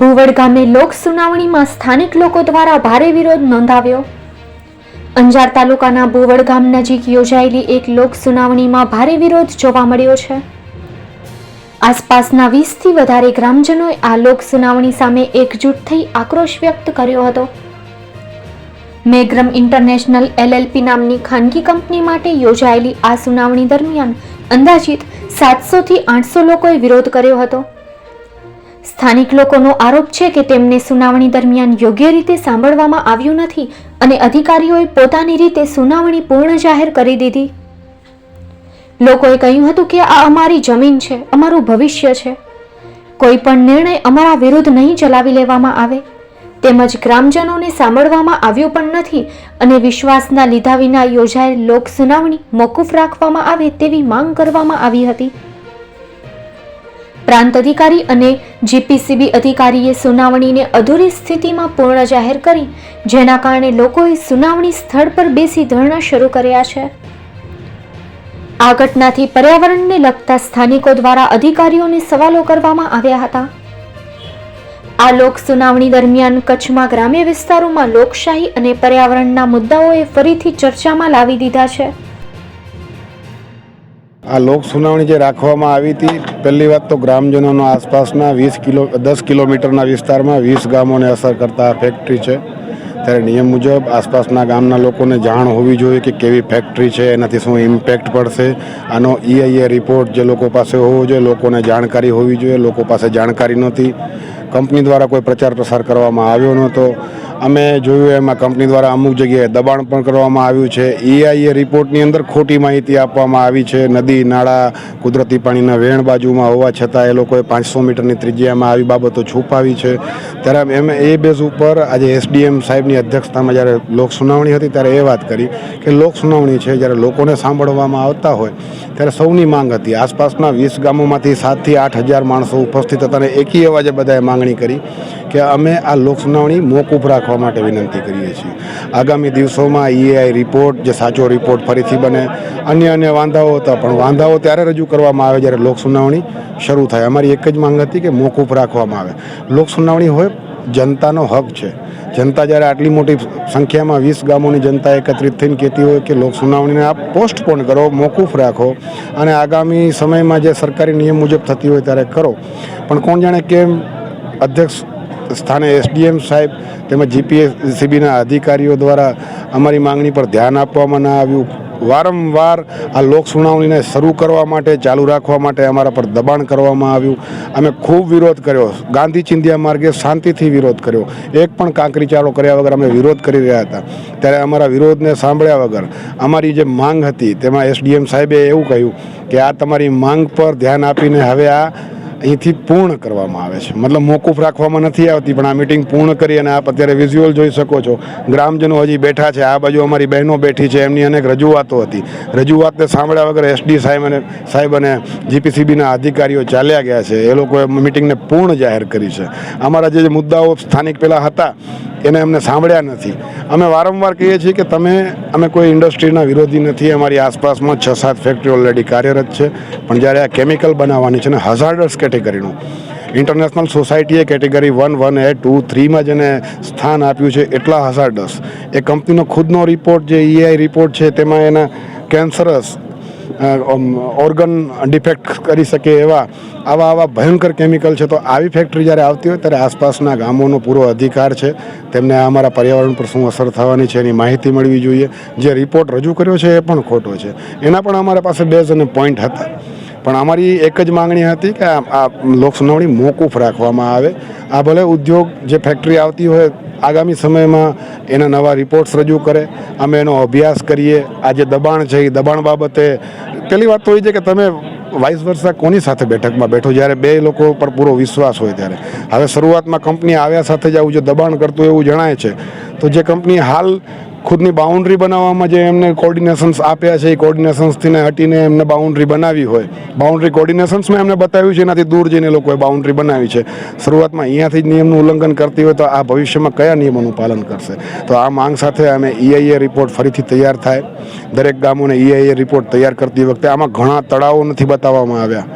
ભુવડ ગામે લોક સુનાવણીમાં સ્થાનિક લોકો દ્વારા ભારે વિરોધ નોંધાવ્યો. અંજાર તાલુકાના ભુવડ ગામ નજીક યોજાયેલી એક લોક સુનાવણીમાં ભારે વિરોધ જોવા મળ્યો છે. આસપાસના વીસથી વધારે ગ્રામજનોએ આ લોક સુનાવણી સામે એકજૂટ થઈ આક્રોશ વ્યક્ત કર્યો હતો. મેગ્રમ ઇન્ટરનેશનલ એલએલપી નામની ખાનગી કંપની માટે યોજાયેલી આ સુનાવણી દરમિયાન અંદાજિત સાતસોથી આઠસો લોકોએ વિરોધ કર્યો હતો. સ્થાનિક લોકોનો આરોપ છે કે તેમને સુનાવણી દરમિયાન યોગ્ય રીતે સાંભળવામાં આવ્યું નથી અને અધિકારીઓએ પોતાની રીતે સુનાવણી પૂર્ણ જાહેર કરી દીધી. લોકોએ કહ્યું હતું કે આ અમારી જમીન છે, અમારું ભવિષ્ય છે. કોઈ પણ નિર્ણય અમારા વિરુદ્ધ નહીં ચલાવી લેવામાં આવે. તેમજ ગ્રામજનોને સાંભળવામાં આવ્યું પણ નથી અને વિશ્વાસના લીધા વિના યોજાયેલ લોક સુનાવણી મોકૂફ રાખવામાં આવે તેવી માંગ કરવામાં આવી હતી. પ્રાંત અધિકારી અને જીપીસીબી અધિકારીએ સુનાવણીને અધૂરી સ્થિતિમાં પૂર્ણ જાહેર કરી, જેના કારણે લોકોએ સુનાવણી સ્થળ પર બેસી ધરણા શરૂ કર્યા છે. આ ઘટનાથી પર્યાવરણને લગતા સ્થાનિકો દ્વારા અધિકારીઓને સવાલો કરવામાં આવ્યા હતા. આ લોક સુનાવણી દરમિયાન કચ્છમાં ગ્રામ્ય વિસ્તારોમાં લોકશાહી અને પર્યાવરણના મુદ્દાઓએ ફરીથી ચર્ચામાં લાવી દીધા છે. આ લોક સુનાવણી જે રાખવામાં આવી હતી, પહેલી વાત તો ગ્રામજનોનો આસપાસના વીસ કિલો, દસ કિલોમીટરના વિસ્તારમાં વીસ ગામોને અસર કરતા ફેક્ટરી છે. ત્યારે નિયમ મુજબ આસપાસના ગામના લોકોને જાણ હોવી જોઈએ કે કેવી ફેક્ટરી છે, એનાથી શું ઇમ્પેક્ટ પડશે. આનો ઈઆઈએ રિપોર્ટ જે લોકો પાસે હોવો જોઈએ, લોકોને જાણકારી હોવી જોઈએ, લોકો પાસે જાણકારી નહોતી. કંપની દ્વારા કોઈ પ્રચાર પ્રસાર કરવામાં આવ્યો નહોતો. અમે જોયું એમાં કંપની દ્વારા અમુક જગ્યાએ દબાણ પણ કરવામાં આવ્યું છે. ઈઆઈએ રિપોર્ટની અંદર ખોટી માહિતી આપવામાં આવી છે. નદી, નાળા, કુદરતી પાણીના વેણ બાજુમાં હોવા છતાં એ લોકોએ પાંચસો મીટરની ત્રિજ્યામાં આવી બાબતો છુપાવી છે. ત્યારે એમ એ બેઝ ઉપર આજે એસડીએમ સાહેબની અધ્યક્ષતામાં જ્યારે લોક સુનાવણી હતી ત્યારે એ વાત કરી કે લોક સુનાવણી છે જ્યારે લોકોને સાંભળવામાં આવતા હોય ત્યારે સૌની માંગ હતી. આસપાસના વીસ ગામોમાંથી સાતથી આઠ હજાર માણસો ઉપસ્થિત હતા અને એકી અવાજે બધાએ માંગણી કરી કે અમે આ લોક સુનાવણી મોકૂફ રાખવા માટે વિનંતી કરીએ છીએ. આગામી દિવસોમાં ઈએઆઈ રિપોર્ટ, જે સાચો રિપોર્ટ ફરીથી બને. અન્ય અન્ય વાંધાઓ હતા, પણ વાંધાઓ ત્યારે રજૂ કરવામાં આવે જ્યારે લોક સુનાવણી શરૂ થાય. અમારી એક જ માંગ હતી કે મોકૂફ રાખવામાં આવે. લોક સુનાવણી હોય, જનતાનો હક છે. જનતા જ્યારે આટલી મોટી સંખ્યામાં વીસ ગામોની જનતા એકત્રિત થઈને કહેતી હોય કે લોક સુનાવણીને આપ પોસ્ટપોન કરો, મોકૂફ રાખો અને આગામી સમયમાં જે સરકારી નિયમ મુજબ થતી હોય ત્યારે કરો. પણ કોણ જાણે કેમ અધ્યક્ષ સ્થાને એસડીએમ સાહેબ તેમજ જીપીએસસીબીના અધિકારીઓ દ્વારા અમારી માંગણી પર ધ્યાન આપવામાં ના આવ્યું. વારંવાર આ લોક સુનાવણીને શરૂ કરવા માટે, ચાલુ રાખવા માટે અમારા પર દબાણ કરવામાં આવ્યું. અમે ખૂબ વિરોધ કર્યો. ગાંધી ચિંધિયા માર્ગે શાંતિથી વિરોધ કર્યો. એક પણ કાંકરી ચાલો કર્યા વગર અમે વિરોધ કરી રહ્યા હતા. ત્યારે અમારા વિરોધને સાંભળ્યા વગર અમારી જે માંગ હતી, તેમાં એસડીએમ સાહેબે એવું કહ્યું કે આ તમારી માંગ પર ધ્યાન આપીને હવે આ અહીંથી પૂર્ણ કરવામાં આવે છે. મતલબ મોકૂફ રાખવામાં નથી આવતી, પણ આ મિટિંગ પૂર્ણ કરી અને આપ અત્યારે વિઝ્યુઅલ જોઈ શકો છો. ગ્રામજનો હજી બેઠા છે. આ બાજુ અમારી બહેનો બેઠી છે. એમની અનેક રજૂઆતો હતી. રજૂઆતને સાંભળ્યા વગર એસડી સાહેબ અને સાહેબ અને જીપીસીબીના અધિકારીઓ ચાલ્યા ગયા છે. એ લોકોએ મિટિંગને પૂર્ણ જાહેર કરી છે. અમારા જે મુદ્દાઓ સ્થાનિક પહેલાં હતા એને અમને સાંભળ્યા નથી. અમે વારંવાર કહીએ છીએ કે તમે, અમે કોઈ ઇન્ડસ્ટ્રીના વિરોધી નથી. અમારી આસપાસમાં છ સાત ફેક્ટરી ઓલરેડી કાર્યરત છે. પણ જ્યારે આ કેમિકલ બનાવવાની છે ને હઝાર્ડસ કેટેગરીનું international સોસાયટીએ category one one A two થ્રીમાં જેને સ્થાન આપ્યું છે એટલા હઝાર્ડસ એ કંપનીનો ખુદનો રિપોર્ટ જે ઈઆઈ રિપોર્ટ છે, તેમાં એના કેન્સરસ ઓર્ગન ડિફેક્ટ કરી શકે એવા, આવા આવા ભયંકર કેમિકલ છે, તો આવી ફેક્ટરી જ્યારે આવતી હોય, ત્યારે આસપાસના ગામોનો પૂરો અધિકાર છે. તેમને અમારા પર્યાવરણ પર શું અસર થવાની છે એની માહિતી મળવી જોઈએ. જે રિપોર્ટ રજૂ કર્યો છે, એ પણ ખોટો છે. એના પણ અમારા પાસે બેઝ અને પોઈન્ટ હતા. પણ અમારી એક જ માંગણી હતી કે આ લોક સુનાવણી મોકૂફ રાખવામાં આવે. આ ભલે ઉદ્યોગ જે ફેક્ટરી આવતી હોય આગામી સમયમાં એના નવા રિપોર્ટ્સ રજૂ કરે, અમે એનો અભ્યાસ કરીએ. આ જે દબાણ છે એ દબાણ બાબતે પહેલી વાત તો એ છે કે તમે વાઇસ વર્ષા કોની સાથે બેઠકમાં બેઠો? જ્યારે બે લોકો પર પૂરો વિશ્વાસ હોય ત્યારે. હવે શરૂઆતમાં કંપની આવ્યા સાથે જ આવું જે દબાણ કરતું એવું જણાય છે. તો જે કંપની હાલ ખુદની બાઉન્ડ્રી બનાવવામાં જે એમને કોર્ડિનેશન્સ આપ્યા છે, એ કોર્ડિનેશન્સથી હટીને એમને બાઉન્ડ્રી બનાવી હોય. બાઉન્ડ્રી કોર્ડિનેશન્સમાં એમને બતાવ્યું છે, એનાથી દૂર જઈને લોકોએ બાઉન્ડ્રી બનાવી છે. શરૂઆતમાં અહીંયાથી જ નિયમનું ઉલ્લંઘન કરતી હોય તો આ ભવિષ્યમાં કયા નિયમોનું પાલન કરશે? તો આ માંગ સાથે અમે ઈઆઈએ રિપોર્ટ ફરીથી તૈયાર થાય. દરેક ગામોને ઈઆઈએ રિપોર્ટ તૈયાર કરતી વખતે આમાં ઘણા તળાવો નથી બતાવવામાં આવ્યા.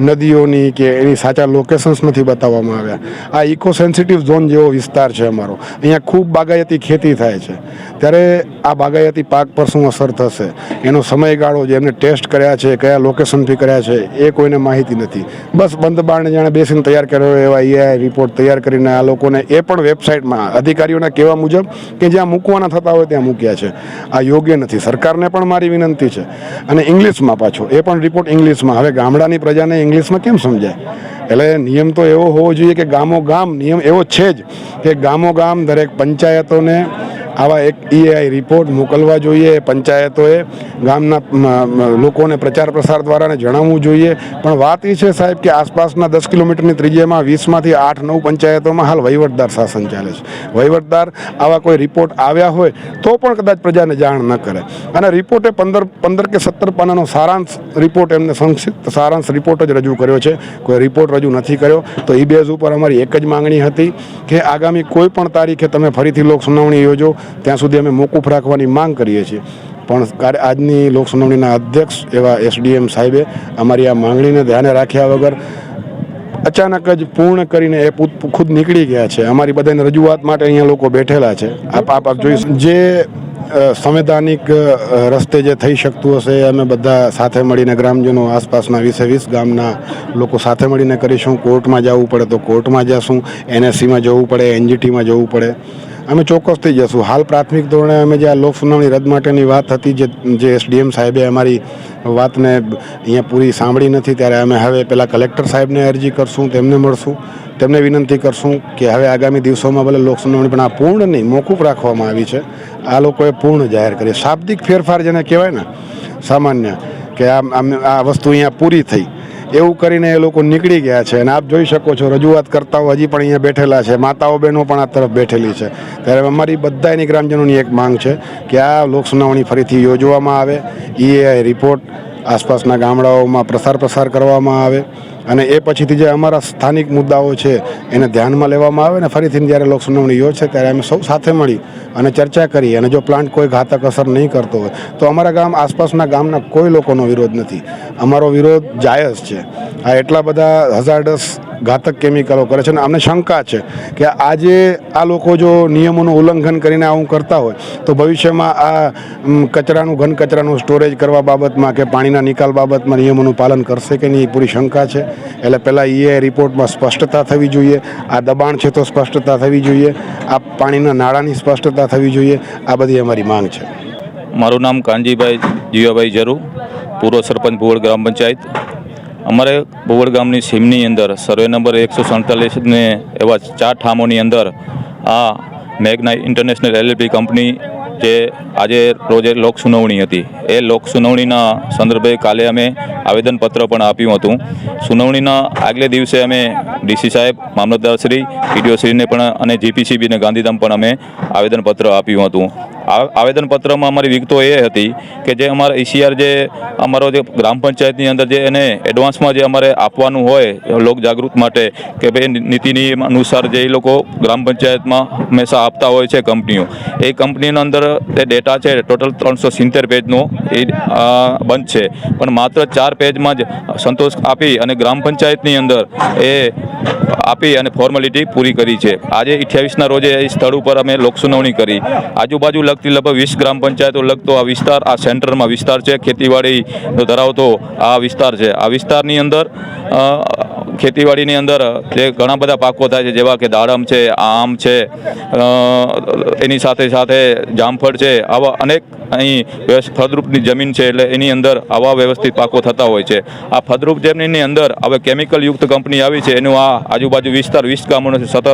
નદીઓની કે એની સાચા લોકેશન્સ નથી બતાવવામાં આવ્યા. આ ઇકો સેન્સિટિવ ઝોન જેવો વિસ્તાર છે અમારો. અહીંયા ખૂબ બાગાયતી ખેતી થાય છે. ત્યારે આ બાગાયતી પાક પર શું અસર થશે? એનો સમયગાળો જે એમને ટેસ્ટ કર્યા છે, કયા લોકેશનથી કર્યા છે, એ કોઈને માહિતી નથી. બસ બંધ બારણે જાણે બેસીને તૈયાર કર્યો એવા એઆઈ રિપોર્ટ તૈયાર કરીને આ લોકોને એ પણ વેબસાઇટમાં અધિકારીઓના કહેવા મુજબ કે જ્યાં મૂકવાના થતા હોય ત્યાં મૂક્યા છે. આ યોગ્ય નથી. સરકારને પણ મારી વિનંતી છે. અને ઇંગ્લિશમાં પાછો, એ પણ રિપોર્ટ ઇંગ્લિશમાં હવે ગામડાની પ્રજાને ઇંગ્લિશમાં કેમ સમજાય? એટલે નિયમ તો એવો હોવો જોઈએ કે ગામો ગામ, નિયમ એવો છે જ કે ગામો ગામ દરેક પંચાયતોને આવા એક ઈઆઈ રિપોર્ટ મોકલવા જોઈએ. પંચાયતોએ ગામના લોકોને પ્રચાર પ્રસાર દ્વારાને જણાવવું જોઈએ. પણ વાત એ છે સાહેબ કે આસપાસના દસ કિલોમીટરની ત્રિજ્યામાં વીસમાંથી આઠ નવ પંચાયતોમાં હાલ વહીવટદાર શાસન ચાલે છે. વહીવટદાર આવા કોઈ રિપોર્ટ આવ્યા હોય તો પણ કદાચ પ્રજાને જાણ ન કરે. અને રિપોર્ટે પંદર પંદર કે સત્તર પાનાનો સારાંશ રિપોર્ટ એમને સંક્ષિપ્ત સારાંશ રિપોર્ટ જ રજૂ કર્યો છે. કોઈ રિપોર્ટ રજૂ નથી કર્યો, તો એ બેઝ ઉપર અમારી એક જ માંગણી હતી કે આગામી કોઈ પણ તારીખે તમે ફરીથી લોક સુનાવણી યોજો, ત્યાં સુધી અમે મોકૂફ રાખવાની માંગ કરીએ છીએ. પણ આજની લોક સુનાવણીના અધ્યક્ષ એવા એસડીએમ સાહેબે અમારી આ માંગણીને ધ્યાને રાખ્યા વગર અચાનક જ પૂર્ણ કરીને એ ખુદ નીકળી ગયા છે. અમારી બધાની રજૂઆત માટે અહીંયા લોકો બેઠેલા છે. આપ આપ જોઈ જે સંવૈધાનિક રસ્તે જે થઈ શકતું હશે, અમે બધા સાથે મળીને ગ્રામજનો આસપાસના વીસે વીસ ગામના લોકો સાથે મળીને કરીશું. કોર્ટમાં જવું પડે તો કોર્ટમાં જશું. એનએસસીમાં જવું પડે, એનજીટીમાં જવું પડે. અમે ચોક્કસથી જશું. હાલ પ્રાથમિક ધોરણે અમે જે આ લોક સુનાવણી રદ માટેની વાત હતી, જે જે એસડીએમ સાહેબે અમારી વાતને અહીંયા પૂરી સાંભળી નથી, ત્યારે અમે હવે પહેલાં કલેક્ટર સાહેબને અરજી કરશું, તેમને મળશું. તેમને વિનંતી કરશું કે હવે આગામી દિવસોમાં ભલે લોકસુનાવણી પણ આ પૂર્ણ નહીં, મોકૂફ રાખવામાં આવી છે. આ લોકોએ પૂર્ણ જાહેર કરી શાબ્દિક ફેરફાર જેને કહેવાય ને, સામાન્ય કે આ આ વસ્તુ અહીંયા પૂરી થઈ. એવું કરીને એ લોકો નીકળી ગયા છે અને આપ જોઈ શકો છો, રજૂઆત કરતાઓ હજી પણ અહીંયા બેઠેલા છે. માતાઓ બહેનો પણ આ તરફ બેઠેલી છે. ત્યારે અમારી બધા એની ગ્રામજનોની એક માંગ છે કે આ લોકસુનાવણી ફરીથી યોજવામાં આવે. ઈએઆઈ રિપોર્ટ આસપાસના ગામડાઓમાં પ્રસાર પ્રસાર કરવામાં આવે. અને એ પછીથી જે અમારા સ્થાનિક મુદ્દાઓ છે, એને ધ્યાનમાં લેવામાં આવે ને ફરીથી જ્યારે લોકસુનાવણી યોજશે ત્યારે અમે સૌ સાથે મળી અને ચર્ચા કરી અને જો પ્લાન્ટ કોઈ ઘાતક અસર નહીં કરતો હોય, તો અમારા ગામ આસપાસના ગામના કોઈ લોકોનો વિરોધ નથી. અમારો વિરોધ જાયજ છે. આ એટલા બધા હઝાર્ડસ ઘાતક કેમિકલો કરે છે અને અમને શંકા છે કે આજે આ લોકો જો નિયમોનું ઉલ્લંઘન કરીને આવું કરતા હોય, તો ભવિષ્યમાં આ કચરાનું, ઘન કચરાનું સ્ટોરેજ કરવા બાબતમાં કે પાણીના નિકાલ બાબતમાં નિયમોનું પાલન કરશે કે નહીં એ પૂરી શંકા છે. એટલે પહેલાં એ રિપોર્ટમાં સ્પષ્ટતા થવી જોઈએ, આ દબાણ છે તો સ્પષ્ટતા થવી જોઈએ, આ પાણીના નાળાની સ્પષ્ટતા થવી જોઈએ, આ બધી અમારી માંગ છે. મારું નામ કાનજીભાઈ જીવાભાઈ જરુ. પૂર્વ સરપંચ ભુવડ ગ્રામ પંચાયત. અમારે ભુવડ ગામની સીમની અંદર સર્વે નંબર એકસો સડતાલીસને એવા ચાર ઠામોની અંદર આ મેઘના ઇન્ટરનેશનલ એલએલપી કંપની જે આજે રોજે લોક સુનાવણી હતી. એ લોક સુનાવણીના સંદર્ભે કાલે અમે આવેદનપત્ર પણ આપ્યું હતું. સુનાવણીના આગલે દિવસે અમે ડીસી સાહેબ મામલતદારશ્રી શ્રીને પણ અને જીપીસીબીને ગાંધીધામ પણ અમે આવેદનપત્ર આપ્યું હતું. આવેદનપત્રમાં અમારી વિગતો એ હતી કે જે અમારા ઈસીઆર જે અમારો જે ગ્રામ પંચાયતની અંદર જે એને એડવાન્સમાં જે અમારે આપવાનું હોય, લોક જાગૃત માટે કે ભાઈ નીતિ નિયમ અનુસાર જે એ લોકો ગ્રામ પંચાયતમાં હંમેશા આપતા હોય છે કંપનીઓ. એ કંપનીના અંદર તે ડેટા છે ટોટલ ત્રણસો સિત્તેર પેજનો એ બંધ છે. પણ માત્ર ચાર પેજમાં જ સંતોષ આપી અને ગ્રામ પંચાયતની અંદર એ આપી અને ફોર્માલિટી પૂરી કરી છે. આજે અઠ્યાવીસના રોજે એ સ્થળ ઉપર અમે લોકસુનાવણી કરી. આજુબાજુ લગતી લગભગ વીસ ગ્રામ પંચાયતો લગતો આ વિસ્તાર, આ સેન્ટરમાં વિસ્તાર છે. ખેતીવાડીનો ધરાવતો આ વિસ્તાર છે. આ વિસ્તારની અંદર ખેતીવાડીની અંદર જે ઘણા બધા પાકો થાય છે, જેવા કે દાડમ છે, આમ છે એની સાથે સાથે જામફળ છે આવા અનેક અહીં ફળદ્રુપની જમીન છે એટલે એની અંદર આવા વ્યવસ્થિત પાકો થતા હોય છે. આ ફળદ્રુપ જમીનની અંદર હવે કેમિકલ યુક્ત કંપની આવી છે. એનું આ આજુબાજુ વિસ્તાર, વીસ ગામોનો સતત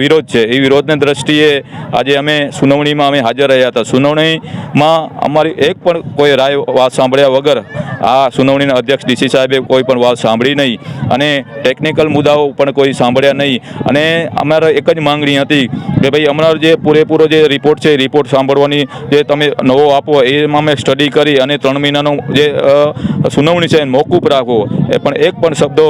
વિરોધ છે. એ વિરોધની દ્રષ્ટિએ આજે અમે સુનાવણીમાં અમે હાજર રહ્યા હતા. સુનાવણીમાં અમારી એક પણ કોઈ રાય વાત સાંભળ્યા વગર આ સુનાવણીના અધ્યક્ષ ડીસી સાહેબે કોઈ પણ વાત સાંભળી નહીં અને ટેકનિકલ મુદ્દાઓ પણ કોઈ સાંભળ્યા નહીં. અને અમારે એક જ માંગણી હતી કે ભાઈ હમણાં જે પૂરેપૂરો જે રિપોર્ટ છે એ રિપોર્ટ સાંભળવાની જે તમે નવો આપો, એમાં અમે સ્ટડી કરી અને ત્રણ મહિનાનો જે સુનાવણી છે, એને મોકૂફ રાખો. એ પણ એક પણ શબ્દો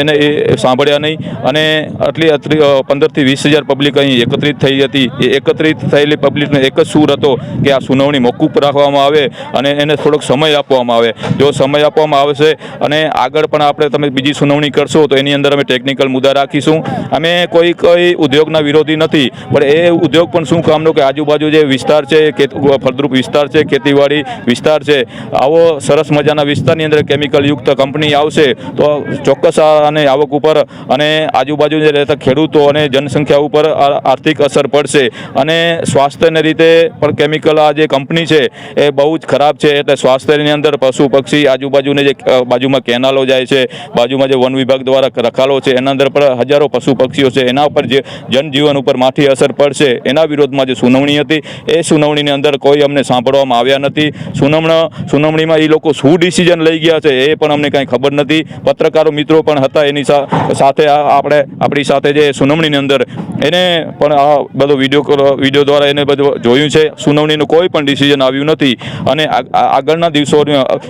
એને એ સાંભળ્યા નહીં. અને આટલી પંદરથી પંદરથી વીસ હજાર પબ્લિક અહીં એકત્રિત થઈ હતી. એ એકત્રિત થયેલી પબ્લિકનો એક જ સૂર હતો કે આ સુનાવણી મોકૂફ રાખવામાં આવે અને એને થોડોક સમય આપવામાં આવે. જો સમય આપવામાં આવશે અને આગળ પણ આપણે તમે બીજી સુનાવણી કરશો, તો એની અંદર અમે ટેકનિકલ મુદ્દા રાખીશું. અમે કોઈ કોઈ ઉદ્યોગના વિરોધી નથી. પણ એ ઉદ્યોગ પણ શું કામનો કે આજુબાજુ જે વિસ્તાર છે ફળદ્રુપ વિસ્તાર છે, ખેતીવાડી વિસ્તાર છે. આવો સરસ મજાના વિસ્તારની અંદર કેમિકલયુક્ત કંપની આવશે તો ચોક્કસ અને આવક ઉપર અને આજુબાજુ રહેતા ખેડૂતો અને જનસંખ્યા ઉપર આર્થિક અસર પડશે. અને સ્વાસ્થ્યને રીતે પણ કેમિકલ આ જે કંપની છે એ બહુ જ ખરાબ છે. એટલે સ્વાસ્થ્યની અંદર પશુ પક્ષી આજુબાજુને જે બાજુમાં કેનાલો જાય છે, બાજુમાં જે વન વિભાગ દ્વારા રખાલો છે, એના અંદર પણ હજારો પશુ પક્ષીઓ છે. એના ઉપર જે જનજીવન ઉપર માઠી અસર પડશે. એના વિરોધમાં જે સુનાવણી હતી, એ સુનાવણીની અંદર કોઈ અમને સાંભળવામાં આવ્યા નથી. સુનાવણા, સુનાવણીમાં એ લોકો શું ડિસિઝન લઈ ગયા છે એ પણ અમને કાંઈ ખબર નથી. પત્રકારો, મિત્રો પણ હતા એની સાથે આપણે, આપણી સાથે જે સુનાવણીની અંદર. એને પણ આ બધો વીડિયો વીડિયો દ્વારા એને બધું જોયું છે. સુનાવણીનું કોઈ પણ ડિસિઝન આવ્યું નથી. અને આગળના દિવસો,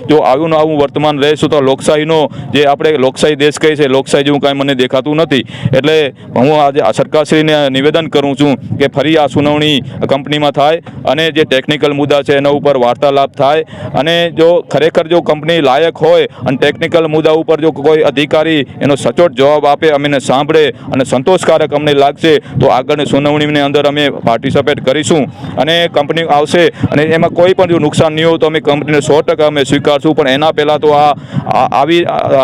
જો આવું આવું વર્તમાન રહેશું તો લોકશાહીનો જે આપણે લોકશાહી દેશ કહે છે, લોકશાહી જેવું કાંઈ મને દેખાતું નથી. એટલે હું આજે સરકારશ્રીને નિવેદન કરું છું કે ફરી આ સુનાવણી કંપનીમાં થાય અને જે ટેકનિકલ મુદ્દા છે એના ઉપર વાર્તાલાપ થાય અને જો ખરેખર જો કંપની લાયક હોય અને ટેકનિકલ મુદ્દા ઉપર જો કોઈ અધિકારી એનો સચોટ જવાબ આપે, અમને સાંભળે અને સંતોષકારક અમને લાગશે, તો આગળની સુનાવણીની અંદર અમે પાર્ટિસિપેટ કરીશું અને કંપની આવશે અને એમાં કોઈ પણ જો નુકસાન નહીં હોય તો અમે કંપનીને સો ટકા અમે સ્વીકારશું. પણ એના પહેલાં તો આ આવી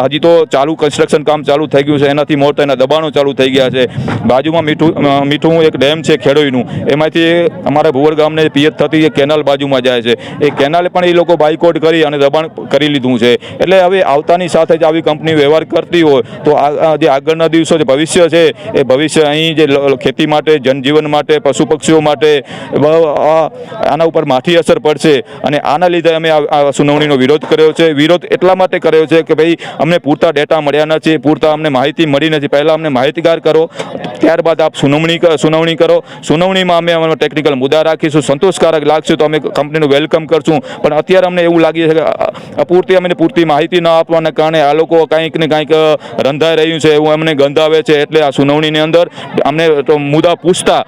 હજી તો ચાલુ કન્સ્ટ્રક્શન કામ ચાલુ થઈ ગયું છે. એનાથી મોટા એના દબાણો ચાલુ થઈ ગયા છે. બાજુમાં મીઠું મીઠું એક ડેમ છે ખેડોઈનું. એમાંથી અમારા ભુવર ગામને પિયત થતી એ કેનાલ બાજુમાં જાય છે. એ કેનાલે પણ એ લોકો બાયકોટ કરી અને દબાણ કરી લીધું છે. એટલે હવે આવતાની સાથે જ આવી કંપની વ્યવહાર કરતી હોય તો આ જે આગળના દિવસો જે ભવિષ્ય છે, એ ભવિષ્ય અહીં જે ખેતી માટે, જનજીવન માટે, પશુ પક્ષીઓ માટે આના ઉપર માઠી અસર પડશે. અને આના લીધે અમે આ સુનાવણીનો વિરોધ કર્યો છે. વિરોધ એટલા માટે કર્યો છે કે ભાઈ, અમને પૂરતા ડેટા મળ્યા નથી, પૂરતા અમને માહિતી મળી નથી. પહેલાં અમને માહિતગાર કરો. ત્યારબાદ આપ સુનાવણી સુનાવણી કરો. સુનાવણીમાં અમે ટેકનિકલ મુદ્દા રાખીશું. સંતોષકારક લાગશે તો અમે કંપનીનું વેલકમ કરશું. પણ અત્યારે અમને એવું લાગે છે કે પૂરતી અમને પૂરતી માહિતી ન આપવાના કારણે આ લોકો કાંઈક ને કાંઈક રંધાઈ રહ્યું છે, એવું અમને ગંધાવે છે. એટલે આ સુનાવણીની અંદર અમને તો મુદ્દા પૂછતા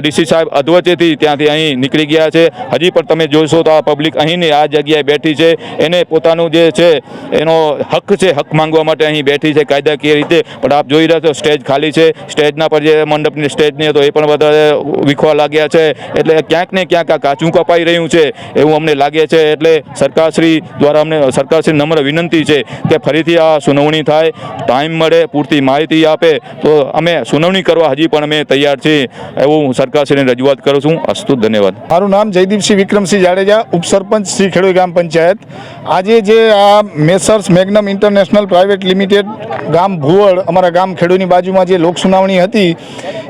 ડીસી સાહેબ અધવચેથી ત્યાંથી અહીં નીકળી ગયા છે. હજી પણ તમે જોશો તો આ પબ્લિક અહીંની આ જગ્યાએ બેઠી છે. એને પોતાનું જે છે, એનો હક છે, હક માંગવા માટે અહીં બેઠી છે કાયદાકીય રીતે. પણ આપ જોઈ રહ્યા છો, સ્ટેજ ખાલી છે. સ્ટેજના પર જે મંડપની સ્ટેજની હતો એ પણ વધારે વિખવા લાગ્યા છે. એટલે ક્યાંક ને ક્યાંક આ કાચું કપાઈ રહ્યું છે એવું અમને લાગે છે એટલે સરકારશ્રી દ્વારા અમને સરકારશ્રી નમ્ર વિનંતી છે કે ફરીથી આ સુનાવણી થાય, ટાઈમ મળે, પૂરતી માહિતી આપે, તો અમે સુનાવણી કરવા હજી પણ અમે તૈયાર છીએ એવું હું સરકારશ્રીને રજૂઆત કરું છું. અસ્તુ ધન્યવાદ. મારું નામ જયદીપસિંહ વિક્રમસિંહ જાડેજા, ઉપસરપંચ શ્રી ખેડૂત ગ્રામ પંચાયત. આજે જે આ messrs Magnum international private limited ગામ ભુવડ અમારા ગામ ખેડૂની બાજુમાં જે લોક સુનાવણી હતી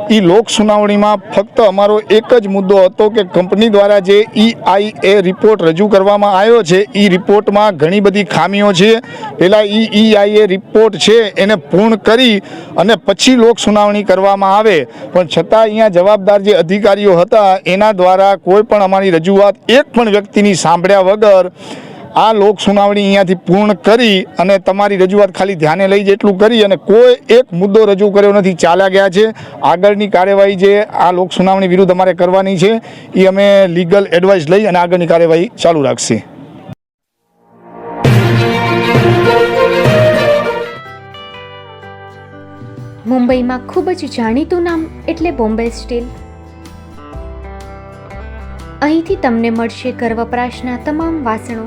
એ લોક સુનાવણીમાં ફક્ત અમારો એક જ મુદ્દો હતો કે કંપની દ્વારા જે ઈ એ રિપોર્ટ રજૂ કરવામાં આવ્યો છે એ રિપોર્ટમાં ઘણી બધી ખામીઓ છે. પહેલાં ઈ એ રિપોર્ટ છે, એને પૂર્ણ કરી અને પછી લોક સુનાવણી કરવામાં આવે. પણ છતાં અહીંયા જવાબદાર જે અધિકારીઓ હતા, એના દ્વારા કોઈ પણ અમારી રજૂઆત એક પણ વ્યક્તિની સાંભળ્યા વગર આ લોક સુનાવણી અહીંયાથી પૂર્ણ કરી અને તમારી રજૂઆત ખાલી ધ્યાને લઈ જેટલું કરી અને કોઈ એક મુદ્દો રજૂ કર્યો નથી, ચાલ્યા ગયા છે. આગળની કાર્યવાહી જે આ લોક સુનાવણી વિરુદ્ધ અમારે કરવાની છે, એ અમે લીગલ એડવાઇસ લઈ અને આગળની કાર્યવાહી ચાલુ રાખશે. મુંબઈમાં ખૂબ જ જાણીતું નામ એટલે બોમ્બે સ્ટીલ. અહીંથી તમને મળશે ઘર વપરાશના તમામ વાસણો.